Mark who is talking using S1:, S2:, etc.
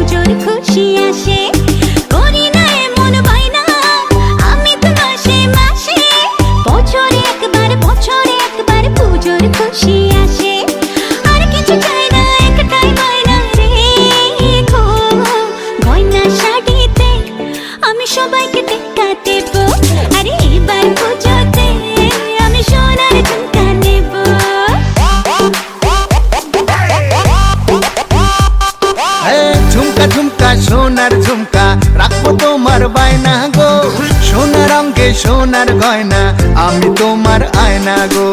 S1: পুজোর খুশি আসে। করি না এমন বাইনা আমি তো মাসে মাসে। বছরে একবার বছরে একবার পুজোর খুশি আসে। আর কিছু চাই না, একটাই বাইনা রে। গয়না শাড়িতে আমি সবাইকে
S2: সোনার ঝুমকা রাখব তোমার বায়না গো। সোনার অঙ্গে সোনার গয়না আমি তোমার আয়না গো।